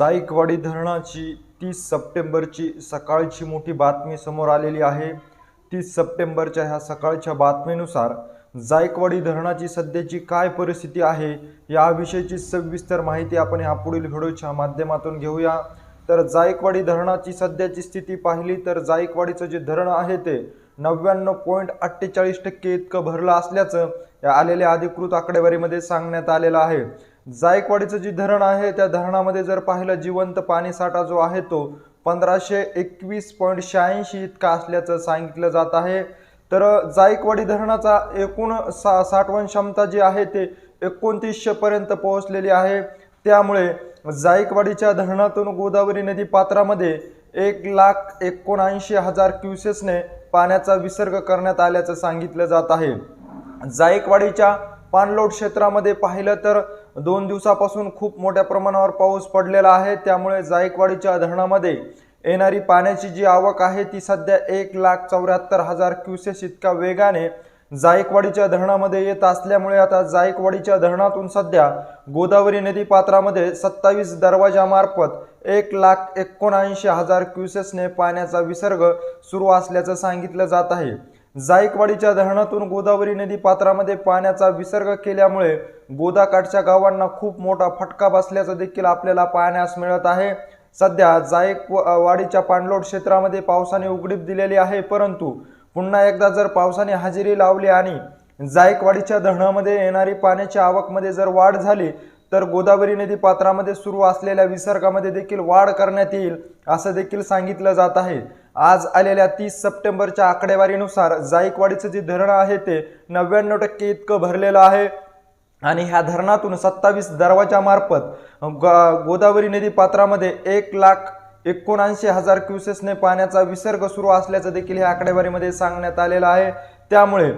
जायकवाडी धरणाची तीस सप्टेंबरची सकाळची मोठी बातमी समोर आलेली आहे. तीस सप्टेंबरच्या ह्या सकाळच्या बातमीनुसार जायकवाडी धरणाची सध्याची काय परिस्थिती आहे याविषयीची सविस्तर माहिती आपण ह्या पुढील व्हिडिओच्या माध्यमातून घेऊया. तर जायकवाडी धरणाची सध्याची स्थिती पाहिली तर जायकवाडीचं जे धरण आहे ते नव्याण्णव पॉईंट अठ्ठेचाळीस टक्के इतकं भरलं असल्याचं या आलेल्या अधिकृत आकडेवारीमध्ये सांगण्यात आलेलं आहे. जायकवाडीचं जे धरण आहे त्या धरणामध्ये जर पाहिलं जिवंत पाणी साठा जो आहे तो पंधराशे एकवीस पॉईंट शहाऐंशी इतका असल्याचं सांगितलं जात आहे. तर जायकवाडी धरणाचा एकूण सा साठवण क्षमता जी आहे ते एकोणतीसशे पर्यंत पोहोचलेली आहे. त्यामुळे जायकवाडीच्या धरणातून गोदावरी नदी पात्रामध्ये एक लाख एकोणऐंशी हजार क्युसेसने पाण्याचा विसर्ग करण्यात आल्याचं सांगितलं जात आहे. जायकवाडीच्या पाणलोट क्षेत्रामध्ये पाहिलं तर दोन दिवसापासून खूप मोठ्या प्रमाणावर पाऊस पडलेला आहे. त्यामुळे जायकवाडीच्या धरणामध्ये येणारी पाण्याची जी आवक आहे ती सध्या एक लाख चौऱ्याहत्तर हजार क्युसेस इतका वेगाने जायकवाडीच्या धरणामध्ये येत असल्यामुळे आता जायकवाडीच्या धरणातून सध्या गोदावरी नदी पात्रामध्ये सत्तावीस दरवाजामार्फत एक लाख एकोणऐंशी हजार क्युसेसने पाण्याचा विसर्ग सुरू असल्याचं सांगितलं जात आहे. जायकवाडीच्या धरणातून गोदावरी नदी पात्रामध्ये पाण्याचा विसर्ग केल्यामुळे गोदाकाठच्या गावांना खूप मोठा फटका बसल्याचं देखील आपल्याला पाहण्यास मिळत आहे. सध्या जायकवाडीच्या पाणलोट क्षेत्रामध्ये पावसाने उघडीप दिलेली आहे परंतु पुन्हा एकदा जर पावसाने हजेरी लावली आणि जायकवाडीच्या धरणामध्ये येणारी पाण्याच्या आवकमध्ये जर वाढ झाली तर गोदावरी नदी पात्रामध्ये सुरू असलेल्या विसर्गामध्ये देखील वाढ करण्यात येईल असं देखील सांगितलं जात आहे. आज आलेल्या तीस सप्टेंबरच्या आकडेवारीनुसार जायकवाडीचं जे धरण आहे ते नव्याण्णव टक्के इतकं भरलेलं आहे. आणि ह्या धरणातून सत्तावीस दरवाजामार्फत ग- गोदावरी नदी पात्रामध्ये एक लाख एकोणऐंशी हजार क्युसेसने पाण्याचा विसर्ग सुरू असल्याचं देखील ह्या आकडेवारीमध्ये सांगण्यात आलेलं आहे. त्यामुळे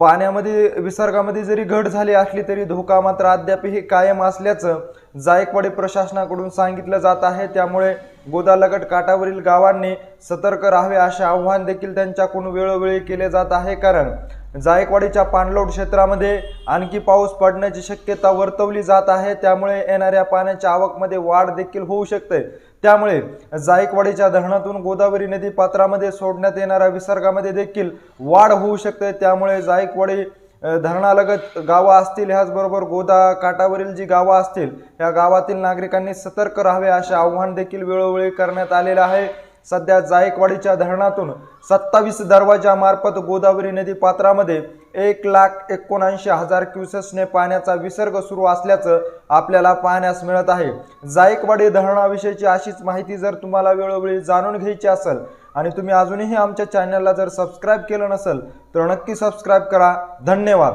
पाण्यामध्ये विसर्गामध्ये जरी घट झाली असली तरी धोका मात्र अद्यापही कायम असल्याचं जायकवाडी प्रशासनाकडून सांगितलं जात आहे. त्यामुळे गोदालगट काठावरील गावांनी सतर्क राहावे असे आव्हान देखील त्यांच्याकडून वेळोवेळी केले जात आहे. कारण जायकवाडीच्या पाणलोट क्षेत्रामध्ये आणखी पाऊस पडण्याची शक्यता वर्तवली जात आहे. त्यामुळे येणाऱ्या पाण्याच्या आवकमध्ये वाढ देखील होऊ शकते. त्यामुळे जायकवाडीच्या धरणातून गोदावरी नदी पात्रामध्ये सोडण्यात येणाऱ्या विसर्गामध्ये देखील वाढ होऊ शकते. त्यामुळे जायकवाडी धरणालगत गावं असतील ह्याचबरोबर गोदा काठावरील जी गावं असतील या गावातील नागरिकांनी सतर्क राहावे असे आव्हान देखील वेळोवेळी करण्यात आलेलं आहे. सध्या जायकवाडीच्या धरणातून सत्तावीस दरवाजामार्फत गोदावरी नदी पात्रामध्ये एक लाख एकोणऐंशी हजार क्युसेसने पाण्याचा विसर्ग सुरू असल्याचं आपल्याला पाहण्यास मिळत आहे. जायकवाडी धरणाविषयीची अशीच माहिती जर तुम्हाला वेळोवेळी जाणून घ्यायची असेल आणि तुम्ही अजूनही आमच्या चॅनलला जर सबस्क्राईब केलं नसेल तर नक्की सबस्क्राईब करा. धन्यवाद.